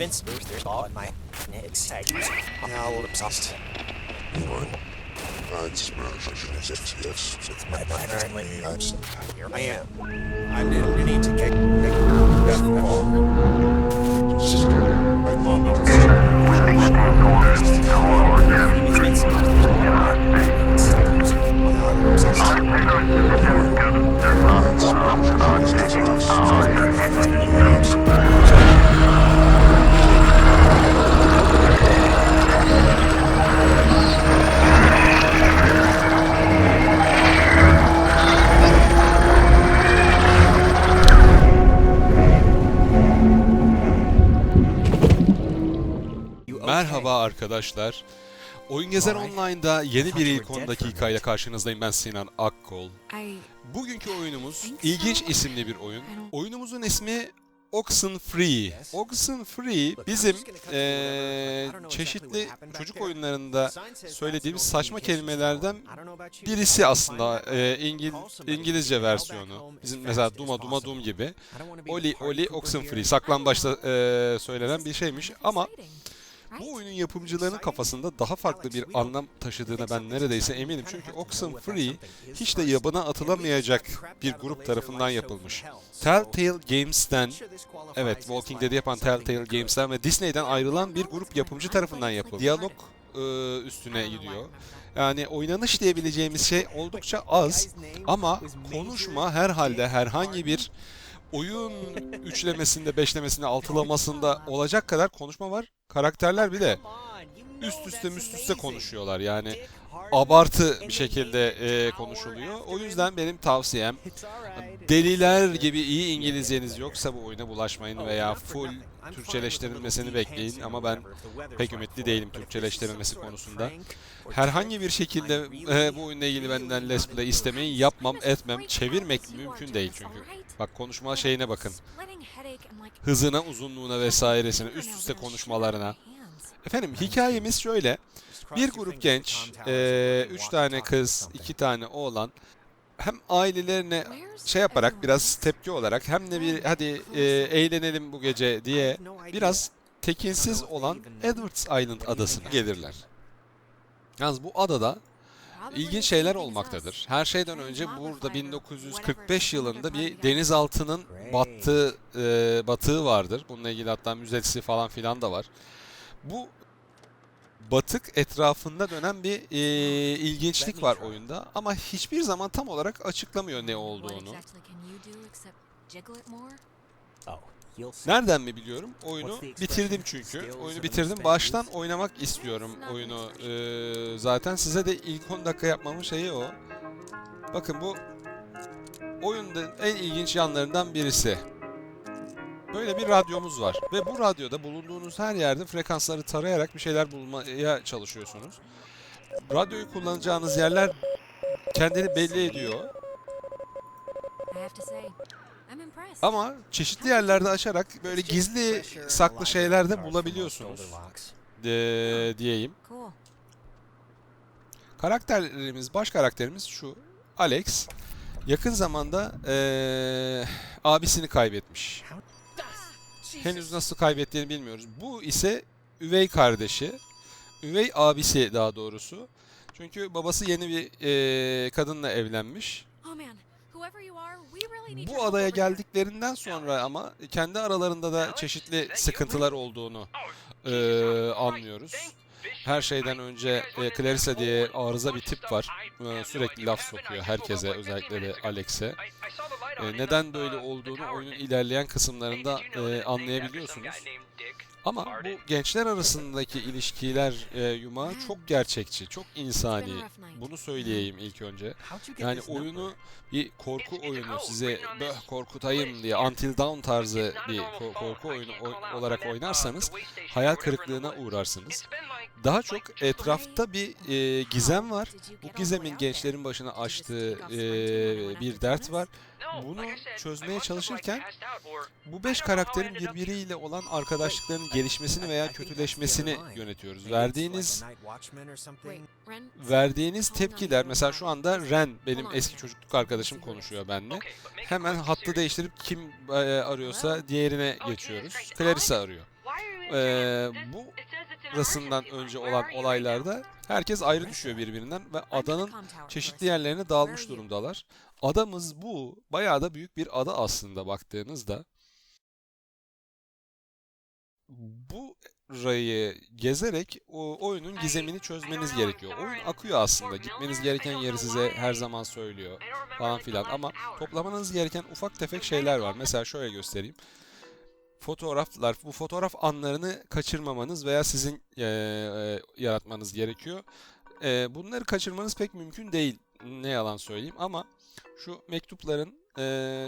Vince, there's there's all in my next Now obsessed. I'd smash yes, yes. It's my pattern when here I am. I didn't need to get that wrong. Just kidding. My mom knows. Phoenix Vince, now I'm obsessed. Arkadaşlar. Oyun Gezer Online'da yeni bir ilk 10 dakikayla karşınızdayım. Ben Sinan Akkol. Bugünkü oyunumuz ilginç isimli bir oyun. Oyunumuzun ismi Oxenfree. Oxenfree bizim eee, çeşitli çocuk oyunlarında söylediğimiz saçma kelimelerden birisi aslında eee, İngil, İngilizce versiyonu. Bizim mesela Duma Duma Dum gibi. Oli Oli Oxenfree saklambaçta eee, söylenen bir şeymiş ama bu oyunun yapımcılarının kafasında daha farklı bir anlam taşıdığına ben neredeyse eminim. Çünkü Oxenfree hiç de yabana atılamayacak bir grup tarafından yapılmış. Telltale Games'ten, evet Walking Dead'i yapan Telltale Games'ten ve Disney'den ayrılan bir grup yapımcı tarafından yapıldı. Diyalog e, üstüne gidiyor. Yani oynanış diyebileceğimiz şey oldukça az ama konuşma herhalde herhangi bir oyun üçlemesinde, beşlemesinde, altılamasında olacak kadar konuşma var. Karakterler bir de üst üste üst üste konuşuyorlar. Yani abartı bir şekilde e, konuşuluyor. O yüzden benim tavsiyem deliler gibi iyi İngilizceniz yoksa bu oyuna bulaşmayın veya full Türkçeleştirilmesini bekleyin ama ben pek ümitli değilim Türkçeleştirilmesi konusunda. Herhangi bir şekilde e, bu oyunla ilgili benden let's play istemeyi yapmam, etmem, çevirmek mümkün değil çünkü. Bak konuşma şeyine bakın. Hızına, uzunluğuna vesairesine, üst üste konuşmalarına. Efendim hikayemiz şöyle. Bir grup genç, eee, üç tane kız, iki tane oğlan hem ailelerine şey yaparak biraz tepki olarak hem de bir hadi eee, eğlenelim bu gece diye biraz tekinsiz olan Edwards Island adasına gelirler. Yalnız bu adada ilginç şeyler olmaktadır. Her şeyden önce burada 1945 yılında bir denizaltının battığı eee, batığı vardır. Bununla ilgili hatta müzesi falan filan da var. Bu batık etrafında dönen bir eee, ilginçlik var oyunda ama hiçbir zaman tam olarak açıklamıyor ne olduğunu. Oh. Nereden mi biliyorum? Oyunu bitirdim çünkü. Oyunu bitirdim. Baştan oynamak istiyorum oyunu. Eee, zaten size de ilk 10 dakika yapmamın şeyi o. Bakın bu oyunda en ilginç yanlarından birisi. Böyle bir radyomuz var ve bu radyoda bulunduğunuz her yerde frekansları tarayarak bir şeyler bulmaya çalışıyorsunuz. Radyoyu kullanacağınız yerler kendini belli ediyor ama çeşitli yerlerde açarak böyle gizli saklı şeyler de bulabiliyorsunuz eee, diyeyim. Karakterlerimiz, baş karakterimiz şu. Alex yakın zamanda eee, abisini kaybetmiş. Henüz nasıl kaybettiğini bilmiyoruz. Bu ise üvey kardeşi. Üvey abisi daha doğrusu. Çünkü babası yeni bir eee, kadınla evlenmiş. Bu adaya geldiklerinden sonra ama kendi aralarında da çeşitli sıkıntılar olduğunu eee, anlıyoruz. Her şeyden önce e, Clarissa diye arıza bir tip var. E, sürekli laf sokuyor herkese, özellikle de Alex'e. E, neden böyle olduğunu oyunun ilerleyen kısımlarında e, anlayabiliyorsunuz. Ama bu gençler arasındaki ilişkiler e, yumağı çok gerçekçi, çok insani. Bunu söyleyeyim ilk önce. Yani oyunu bir korku oyunu size böh korkutayım diye Until Dawn tarzı bir ko- korku oyunu oy- olarak oynarsanız hayal kırıklığına uğrarsınız. Daha çok etrafta bir e, gizem var. Bu gizemin gençlerin başına açtığı e, bir dert var. Bunu çözmeye çalışırken bu beş karakterin birbiriyle olan arkadaşlıklarının gelişmesini veya kötüleşmesini yönetiyoruz. Verdiğiniz verdiğiniz tepkiler mesela şu anda Ren benim eski çocukluk arkadaşım konuşuyor benimle. Hemen hattı değiştirip kim e, arıyorsa diğerine geçiyoruz. Clarissa arıyor. Ee, bu burasından önce olan olaylarda herkes ayrı düşüyor birbirinden ve adanın çeşitli yerlerine dağılmış durumdalar. Adamız bu. Bayağı da büyük bir ada aslında baktığınızda. Bu rayı gezerek o oyunun gizemini çözmeniz gerekiyor. Oyun akıyor aslında. Gitmeniz gereken yeri size her zaman söylüyor falan filan ama toplamanız gereken ufak tefek şeyler var. Mesela şöyle göstereyim. Fotoğraflar, bu fotoğraf anlarını kaçırmamanız veya sizin eee, eee, yaratmanız gerekiyor. Eee, bunları kaçırmanız pek mümkün değil. Ne yalan söyleyeyim ama şu mektupların eee,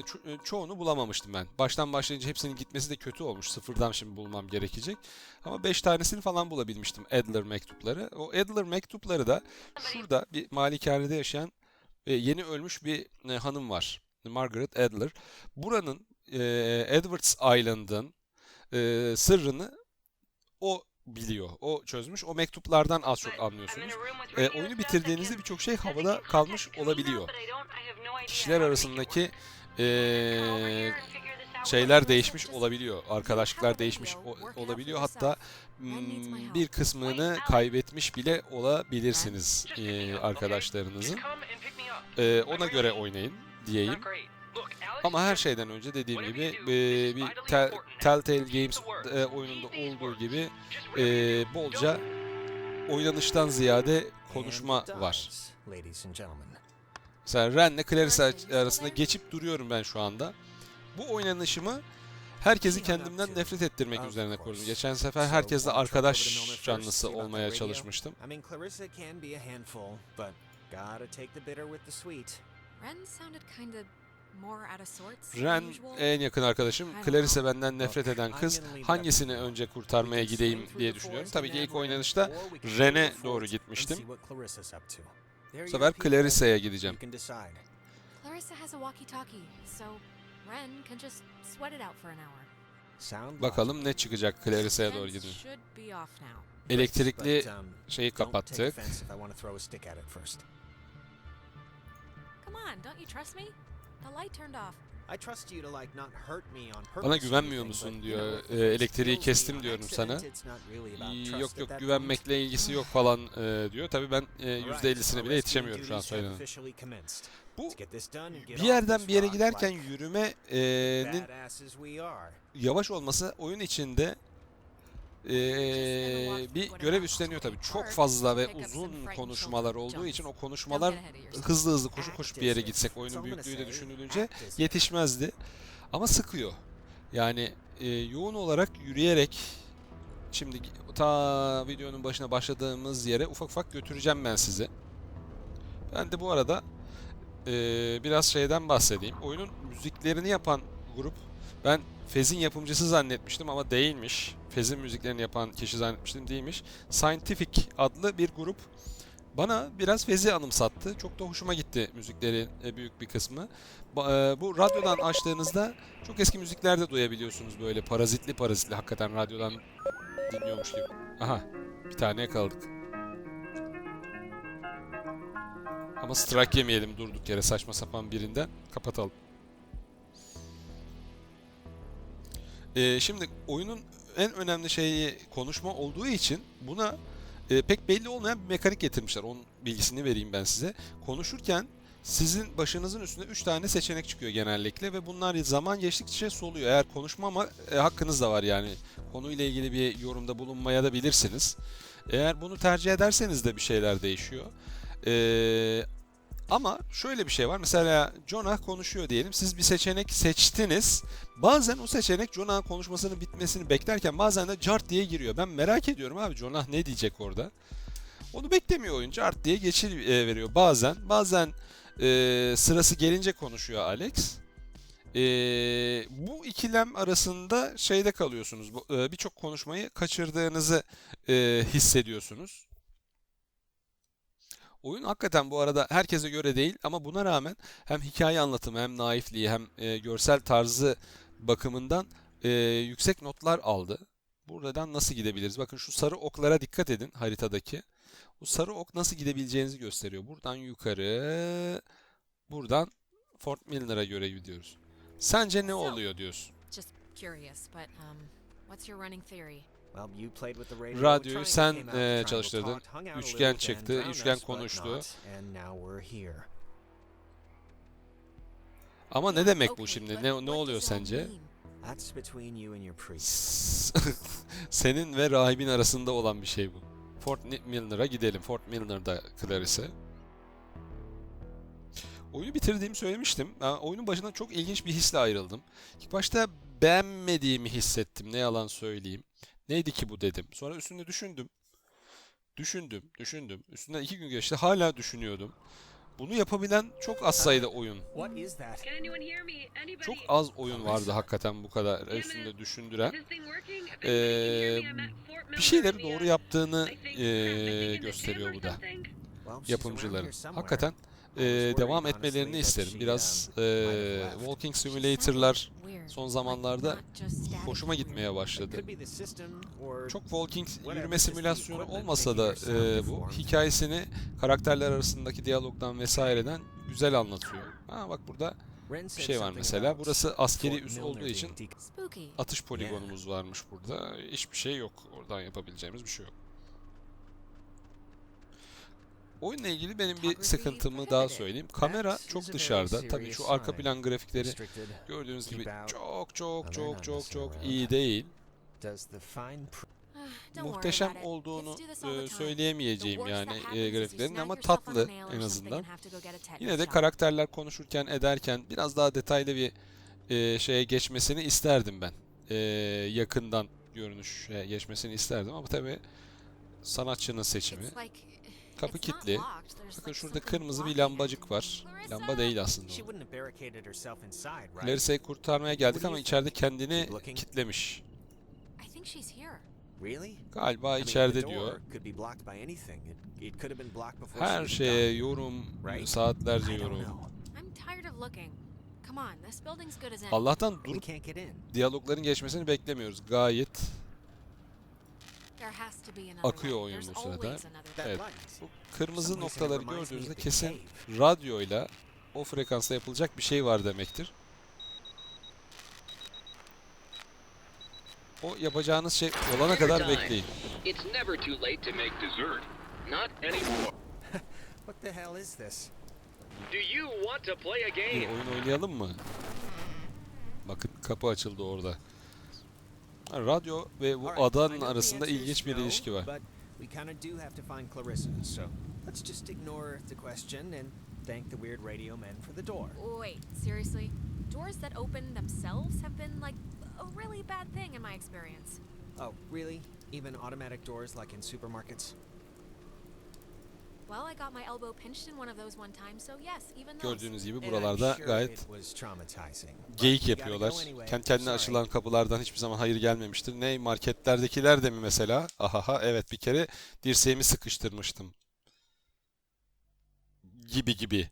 ço- e, çoğunu bulamamıştım ben. Baştan başlayınca hepsinin gitmesi de kötü olmuş. Sıfırdan şimdi bulmam gerekecek. Ama 5 tanesini falan bulabilmiştim Adler mektupları. O Adler mektupları da şurada bir malikanede yaşayan ve yeni ölmüş bir e, hanım var. Margaret Adler. Buranın e, Edwards Island'ın e, sırrını o biliyor. O çözmüş. O mektuplardan az çok anlıyorsunuz. E, oyunu bitirdiğinizde birçok şey havada kalmış olabiliyor. Kişiler arasındaki e, şeyler değişmiş olabiliyor. Arkadaşlıklar değişmiş olabiliyor. Hatta mm, bir kısmını kaybetmiş bile olabilirsiniz e, arkadaşlarınızın. E, ona göre oynayın diyeyim. Ama her şeyden önce dediğim gibi e, bir Tel- Telltale Games e, oyununda olduğu gibi e, bolca oynanıştan ziyade konuşma var. Mesela Ren'le Clarissa arasında geçip duruyorum ben şu anda. Bu oynanışımı herkesi kendimden nefret ettirmek üzerine kurdum. Geçen sefer herkesle arkadaş canlısı olmaya çalışmıştım. Ren sounded kind of Ren en yakın arkadaşım. Clarissa benden nefret eden kız. Hangisini önce kurtarmaya gideyim diye düşünüyorum. Tabii ki ilk oynanışta Ren'e doğru gitmiştim. Bu sefer Clarissa'ya gideceğim. Bakalım ne çıkacak Clarissa'ya doğru now. Elektrikli um, şeyi kapattık. Come on, don't you trust me? The light turned off. Bana güvenmiyor musun diyor. E, elektriği kestim diyorum sana. Yok yok güvenmekle ilgisi yok falan e, diyor. Tabii ben e, %50'sine bile yetişemiyorum şu an söylenenin. Bu bir yerden bir yere giderken yürümenin yavaş olması oyun içinde e, bir görev üstleniyor tabii. Çok fazla ve uzun konuşmalar olduğu için o konuşmalar hızlı hızlı koşu koşup bir yere gitsek oyunun büyüklüğü de düşünülünce yetişmezdi. Ama sıkıyor. Yani e, yoğun olarak yürüyerek şimdi ta videonun başına başladığımız yere ufak ufak götüreceğim ben sizi. Ben de bu arada e, biraz şeyden bahsedeyim. Oyunun müziklerini yapan grup ben Fez'in yapımcısı zannetmiştim ama değilmiş. Fez'in müziklerini yapan kişi zannetmiştim değilmiş. Scientific adlı bir grup bana biraz Fez'i anımsattı. Çok da hoşuma gitti müziklerin e, büyük bir kısmı. E, bu radyodan açtığınızda çok eski müzikler de duyabiliyorsunuz böyle parazitli parazitli hakikaten radyodan dinliyormuş gibi. Aha bir tane yakaladık. Ama strike yemeyelim durduk yere saçma sapan birinden. Kapatalım. Ee, şimdi oyunun en önemli şeyi konuşma olduğu için buna e, pek belli olmayan bir mekanik getirmişler. Onun bilgisini vereyim ben size. Konuşurken sizin başınızın üstünde 3 tane seçenek çıkıyor genellikle ve bunlar zaman geçtikçe soluyor. Eğer konuşma ama e, hakkınız da var yani. Konuyla ilgili bir yorumda bulunmaya da bilirsiniz. Eğer bunu tercih ederseniz de bir şeyler değişiyor. Ee, ama şöyle bir şey var. Mesela Jonah konuşuyor diyelim. Siz bir seçenek seçtiniz. Bazen o seçenek Jonah'ın konuşmasının bitmesini beklerken bazen de cart diye giriyor. Ben merak ediyorum abi Jonah ne diyecek orada. Onu beklemiyor oyun. Cart diye geçir e, veriyor bazen. Bazen e, sırası gelince konuşuyor Alex. E, bu ikilem arasında şeyde kalıyorsunuz. E, Birçok konuşmayı kaçırdığınızı e, hissediyorsunuz. Oyun hakikaten bu arada herkese göre değil ama buna rağmen hem hikaye anlatımı hem naifliği hem e, görsel tarzı bakımından e, yüksek notlar aldı. Buradan nasıl gidebiliriz? Bakın şu sarı oklara dikkat edin haritadaki. Bu sarı ok nasıl gidebileceğinizi gösteriyor. Buradan yukarı, buradan Fort Milner'a göre gidiyoruz. Sence ne oluyor diyorsun? Just curious, but um, what's your running theory? Well, you played with the radio, Radyoyu sen, Triangle çalıştırdın. Üçgen çıktı, üçgen konuştu. not, and now we're here. Ama ne demek bu şimdi? Ne what ne oluyor sence? mean? That's between you and your priest. Senin ve rahibin arasında olan bir şey bu. Fort Milner'a gidelim. Fort Milner'da Clarice. Oyunu bitirdiğimi söylemiştim. Ben oyunun başında çok ilginç bir hisle ayrıldım. İlk başta beğenmediğimi hissettim. Ne yalan söyleyeyim. Neydi ki bu dedim. Sonra üstünde düşündüm. Düşündüm, düşündüm. Üstünden iki gün geçti. Hala düşünüyordum. Bunu yapabilen çok az sayıda oyun. Çok az oyun vardı hakikaten bu kadar üstünde düşündüren. Ee, bir şeyleri doğru yaptığını the gösteriyor bu da yapımcıların. Hakikaten Worried, devam etmelerini isterim. Biraz left. Walking Simulator'lar son zamanlarda hoşuma gitmeye başladı. Çok walking yürüme simülasyonu olmasa da eee, bu hikayesini karakterler arasındaki diyalogdan vesaireden güzel anlatıyor. Ha bak burada bir şey var mesela. Burası askeri üs olduğu için atış poligonumuz varmış burada. Hiçbir şey yok. Oradan yapabileceğimiz bir şey yok. Oyunla ilgili benim bir sıkıntımı daha söyleyeyim. Kamera çok dışarıda. Tabii şu arka plan grafikleri gördüğünüz gibi çok çok çok çok çok iyi değil. Ah, Muhteşem olduğunu e, söyleyemeyeceğim yani e, grafiklerin ama tatlı en azından. Yine de karakterler konuşurken ederken biraz daha detaylı bir e, şeye geçmesini isterdim ben. E, yakından görünüşe geçmesini isterdim ama tabii sanatçının seçimi. Kapı kilitli. Bakın şurada kırmızı bir lambacık var. Lamba değil aslında? Clarice'yi kurtarmaya geldik ama içeride kendini kitlemiş. Galiba içeride diyor. Her şeye yorum, saatlerce yorum. Allah'tan durup diyalogların geçmesini beklemiyoruz. Gayet akıyor oyun bu sırada. always another That Evet. Bu kırmızı noktaları gördüğünüzde kesin cave. radyoyla o frekansta yapılacak bir şey var demektir. O yapacağınız şey olana kadar bekleyin. It's never too late to make dessert. Not anymore. What the hell is this? Do you want to play a Bir game? oyun oynayalım mı? Bakın kapı açıldı orada. Ha, Radyo ve bu All right, I adanın know arasında ilginç bir ilişki var. But we kind of do have to find Clarissa, so let's just ignore the question and thank the weird radio men for the door. Wait, seriously? Doors that open themselves have been like a really bad thing in my experience. Oh, really? Even automatic doors like in supermarkets? Well, I got my elbow pinched in one of those one time, so yes, even those. Gördüğünüz gibi buralarda sure gayet it was traumatizing. But geyik yapıyorlar. Kendi kendine açılan kapılardan hiçbir zaman hayır gelmemiştir. Ne marketlerdekiler de mi mesela? Ahaha evet bir kere dirseğimi sıkıştırmıştım. Gibi gibi.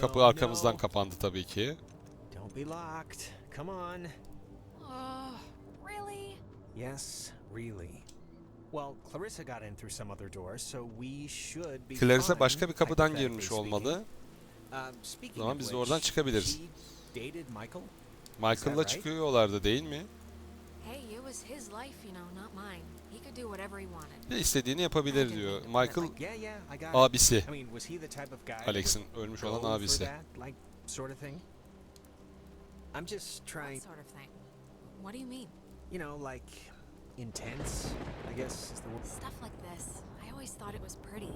Kapı arkamızdan kapandı tabii ki. Don't be locked. Come on. Oh, really? Yes, really. Well, Clarissa got in through some other door, so we should be Clarissa başka bir kapıdan girmiş olmalı. Um, speaking zaman biz de oradan çıkabiliriz. she dated Michael? Michael'la çıkıyorlardı değil mi? Hey, it was his life, you know, not mine. He do whatever he wanted. Ve istediğini yapabilir diyor. Michael Yeah, yeah, I got it. abisi. I mean, was he the type of guy that Alex'in would ölmüş go olan abisi. like, sort of thing? I'm just What trying, sort of thing? What do you mean? you know, like intense. I guess is the word. Stuff like this. I always thought it was pretty.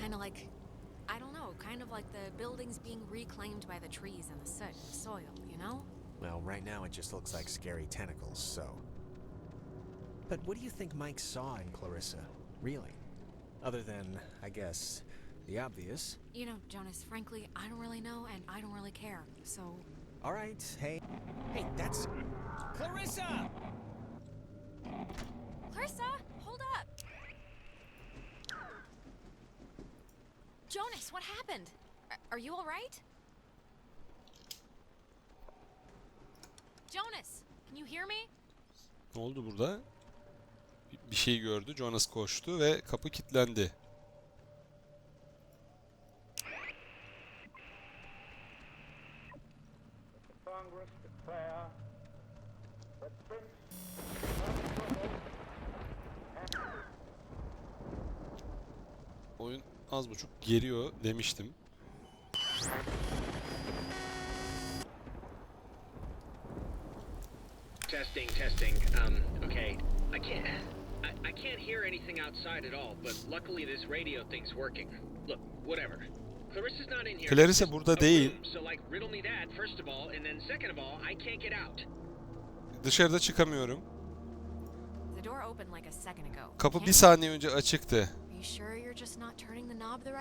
Kind of like, I don't know, kind of like the buildings being reclaimed by the trees and the soot and the soil, you know? Well, right now it just looks like scary tentacles. So. But what do you think Mike saw in Clarissa? Really? Other than, I guess, the obvious. You know, Jonas, frankly, I don't really know and I don't really care. So, All right, hey. Hey, that's. Clarissa! Clarissa, hold up. Jonas, what happened? Are, are you all right? Jonas, can you hear me? Ne oldu burada? Bir- şey gördü. Jonas koştu ve kapı kilitlendi. Oyun az buçuk geriyor demiştim. Testing, testing. Um, okay. I can't. I, can't hear anything outside at all, but luckily this radio thing's working. Look, whatever. Clarissa's not in here. Clarissa burada a değil. room, So like, riddle me that first of all, and then second of all, I can't get out. Dışarıda çıkamıyorum. The door opened like a second ago. Kapı Can't bir saniye önce açıktı.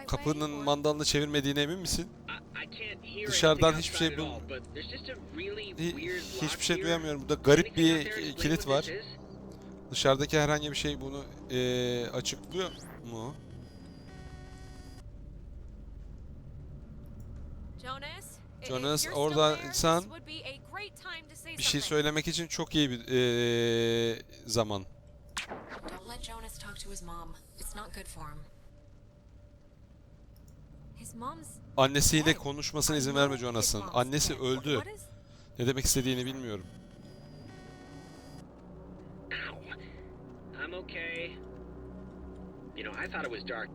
Kapının mandalını çevirmediğine emin misin? I, I can't hear Dışarıdan anything hiçbir şey outside at bul- all, but there's just a really Hi- weird hiçbir şey duyamıyorum. Burada garip bir e, kilit var. Dışarıdaki herhangi bir şey bunu e, açıklıyor mu? Jonas, i- if Jonas, you're still oradan there, this sen would be a great time to say Bir şey söylemek için çok iyi bir e, zaman. Annesiyle konuşmasına izin verme Jonas'ın. Annesi öldü. Ne demek istediğini bilmiyorum. I'm okay. You know, I thought it was dark.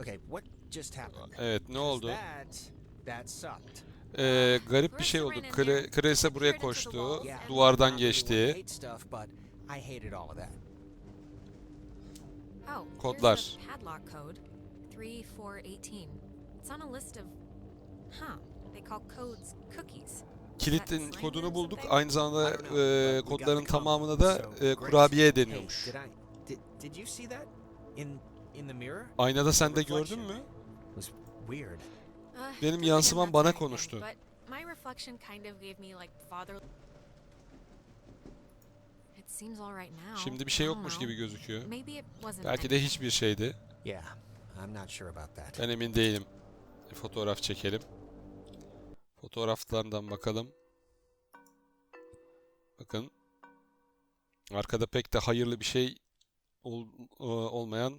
Okay, what just happened? Evet ne oldu? That. That sucked. Ee, garip bir şey oldu. Kre Kresa buraya koştu. Duvardan geçti. Oh, Kodlar. here's the padlock code. 3418. It's on a list of Huh. They call codes cookies. Kilitin kodunu bulduk. Aynı zamanda e, kodların tamamına da e, kurabiye deniyormuş. Aynada sen de gördün mü? Uh, Benim yansımam bana konuştu. Şimdi bir şey yokmuş gibi gözüküyor. Belki de hiçbir şeydi. Ben emin değilim. Bir fotoğraf çekelim. Fotoğraflardan bakalım. Bakın. Arkada pek de hayırlı bir şey ol- e, olmayan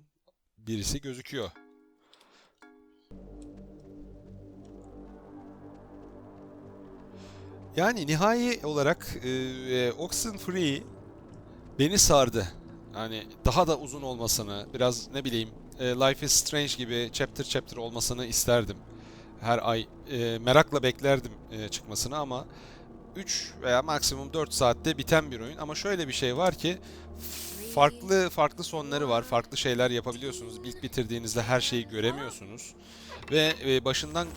birisi gözüküyor. Yani nihai olarak e, e, Oxenfree beni sardı. Yani daha da uzun olmasını, biraz ne bileyim e, Life is Strange gibi chapter chapter olmasını isterdim. Her ay e, merakla beklerdim e, çıkmasını ama 3 veya maksimum 4 saatte biten bir oyun. Ama şöyle bir şey var ki farklı farklı sonları var. Farklı şeyler yapabiliyorsunuz. İlk bitirdiğinizde her şeyi göremiyorsunuz. Ve e, başından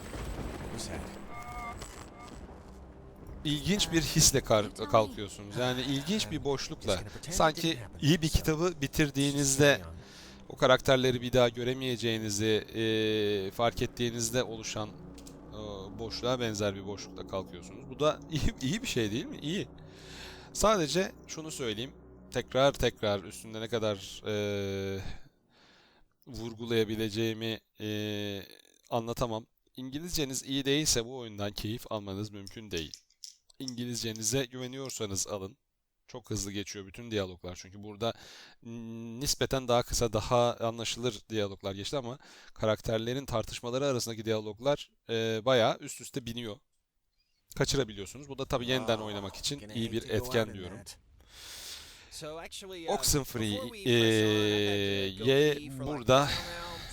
ilginç bir hisle kalkıyorsunuz. Yani ilginç bir boşlukla. Sanki iyi bir kitabı bitirdiğinizde o karakterleri bir daha göremeyeceğinizi e, fark ettiğinizde oluşan e, boşluğa benzer bir boşlukla kalkıyorsunuz. Bu da iyi, iyi bir şey değil mi? İyi. Sadece şunu söyleyeyim. Tekrar tekrar üstünde ne kadar e, vurgulayabileceğimi e, anlatamam. İngilizceniz iyi değilse bu oyundan keyif almanız mümkün değil. İngilizcenize güveniyorsanız alın. Çok hızlı geçiyor bütün diyaloglar. Çünkü burada nispeten daha kısa, daha anlaşılır diyaloglar geçti ama karakterlerin tartışmaları arasındaki diyaloglar e, bayağı üst üste biniyor. Kaçırabiliyorsunuz. Bu da tabii yeniden oynamak için iyi bir etken diyorum. Oxenfree to go ye burada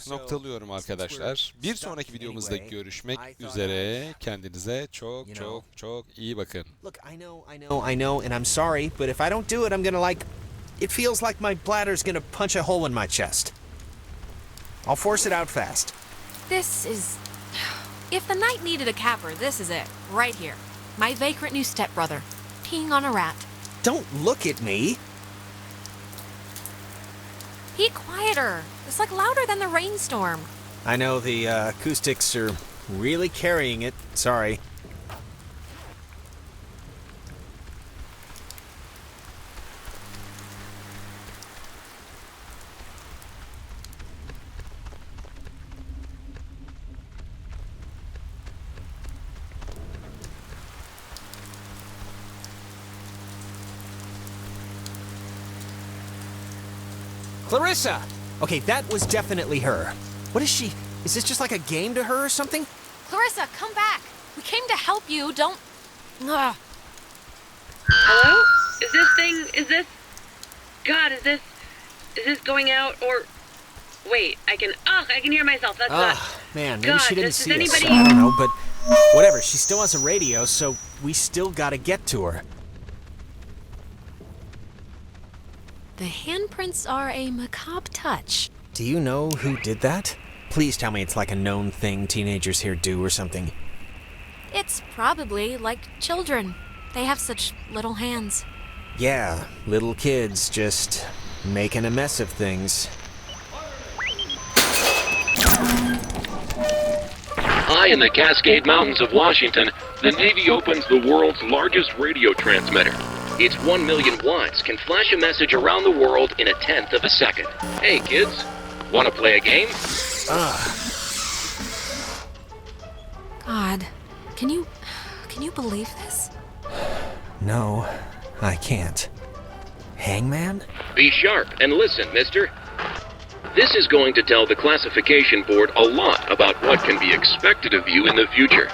a while now, so noktalıyorum arkadaşlar. Bir sonraki videomuzda görüşmek I üzere. Kendinize çok çok know. çok iyi bakın. Look, I know, I know, I know, and I'm sorry, but if I don't do it, I'm gonna like. It feels like my bladder's gonna punch a hole in my chest. I'll force it out fast. This is If the night needed a capper, this is it. Right here. My vagrant new stepbrother. Peeing on a rat. Don't look at me. Be quieter. It's like louder than the rainstorm. I know the uh, acoustics are really carrying it. Sorry. Clarissa! Okay, that was definitely her. What is she? Is this just like a game to her or something? Clarissa, come back. We came to help you. Don't. Ugh. Hello? Is this thing? Is this? God, is this? Is this going out or? Wait, I can. Ugh, I can hear myself. That's not. Ah, man, maybe God, she didn't does- see does us. anybody- I don't know, but whatever. She still has a radio, so we still gotta get to her. The handprints are a macabre touch. Do you know who did that? Please tell me it's like a known thing teenagers here do or something. It's probably like children. They have such little hands. Yeah, little kids just making a mess of things. High in the Cascade Mountains of Washington, the Navy opens the world's largest radio transmitter. Its 1 million watts can flash a message around the world in a tenth of a second. Hey kids, want to play a game? Ah. God, can you. Can you believe this? No, I can't. Hangman? Be sharp and listen, mister. This is going to tell the classification board a lot about what can be expected of you in the future.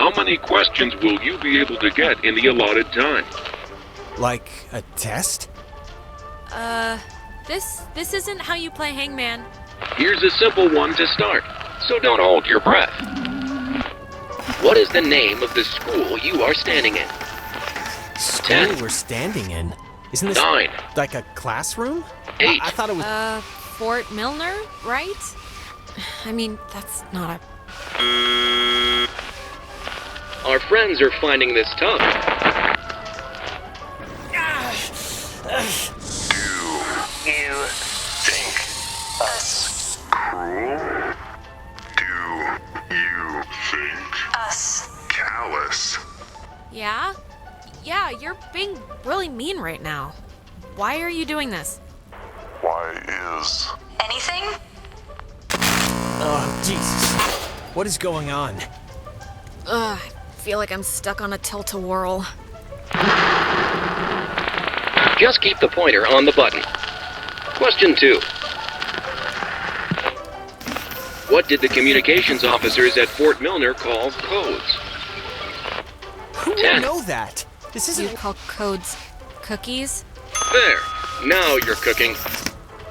How many questions will you be able to get in the allotted time? Like a test? Uh, this this isn't how you play Hangman. Here's a simple one to start, so don't hold your breath. What is the name of the school you are standing in? School Ten. we're standing in. Isn't this Nine. like a classroom? I- Eight. I, thought it was. Uh, Fort Milner, right? I mean, that's not a. Our friends are finding this tough. You think us cruel? Do you think us callous? Yeah? Yeah, you're being really mean right now. Why are you doing this? Why is Anything? Oh, Jesus. What is going on? Ugh, I feel like I'm stuck on a tilt-a-whirl. Just keep the pointer on the button. Question two. What did the communications officers at Fort Milner call codes? Who Ten. would know that? This isn't. You call codes cookies? There. Now you're cooking.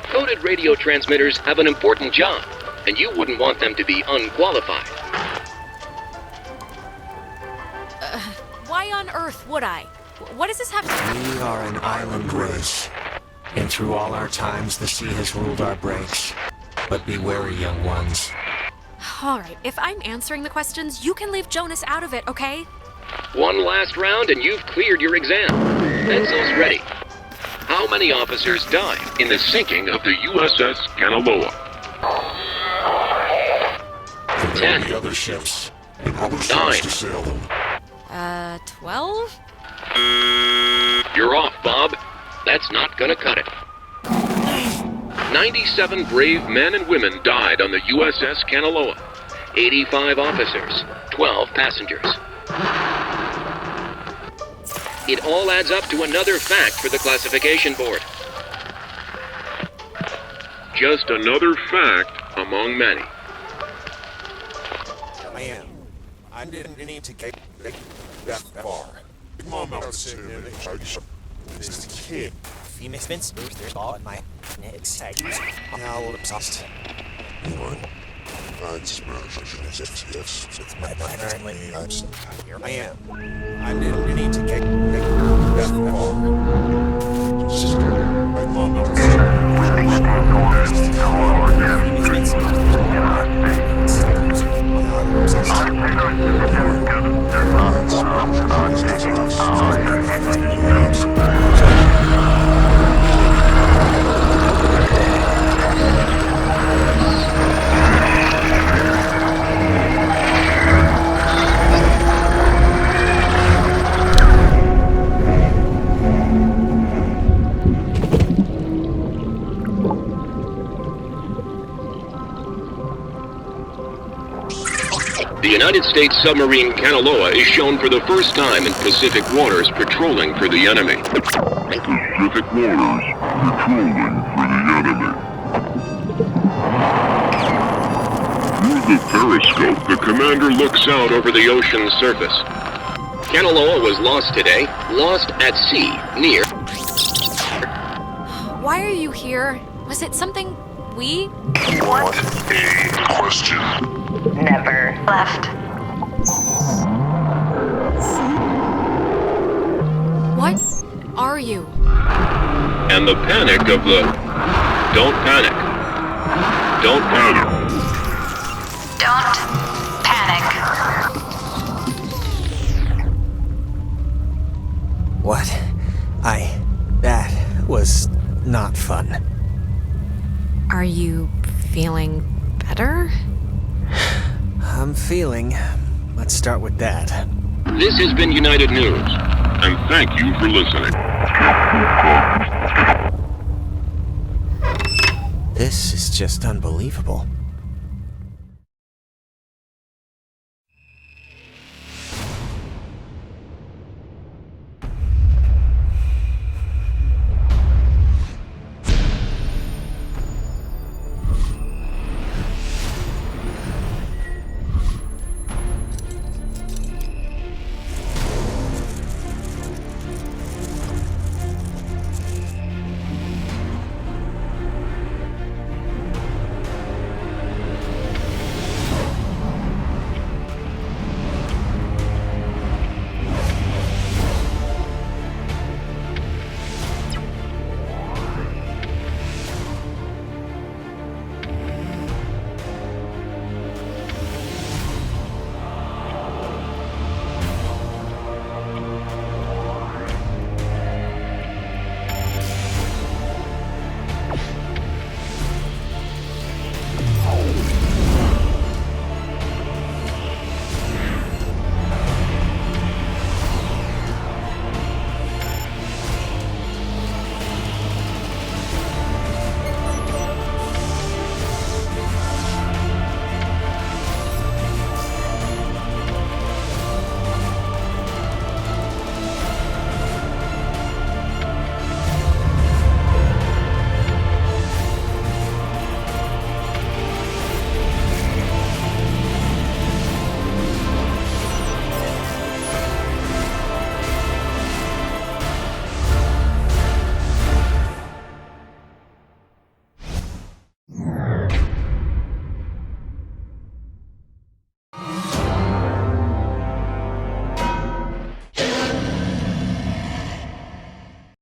Coded radio transmitters have an important job, and you wouldn't want them to be unqualified. Earth would I? What does this have to do with it? We are an island race, and through all our times the sea has ruled our breaks. But be wary, young ones. All right, if I'm answering the questions, you can leave Jonas out of it, okay? One last round and you've cleared your exam. Pencils ready. How many officers died in the sinking of the USS Kanaloa? compared Ten. to the other ships? And what was Nine. to sail them? Uh, 12? You're off, Bob. That's not gonna cut it. 97 brave men and women died on the USS Kanaloa. 85 officers, 12 passengers. It all adds up to another fact for the classification board. Just another fact among many. I am. I didn't need to get that far. Mom out sitting in the house. This kid. Phoenix Vince, there's all in my next Now obsessed. One. I smash yes, yes, with my mind. Here I am. I didn't need to get That far. My mom out Phoenix Vince. i'm you. States submarine Kanaloa is shown for the first time in Pacific waters patrolling for the enemy. Pacific waters, patrolling for the enemy. Through the periscope, the commander looks out over the ocean's surface. Kanaloa was lost today, lost at sea, near. Why are you here? Was it something we? What a question. Never left. Are you? And the panic of the. Don't panic. Don't panic. Don't panic. What? I. That was not fun. Are you feeling better? I'm feeling. Let's start with that. This has been United News, and thank you for listening. This is just unbelievable.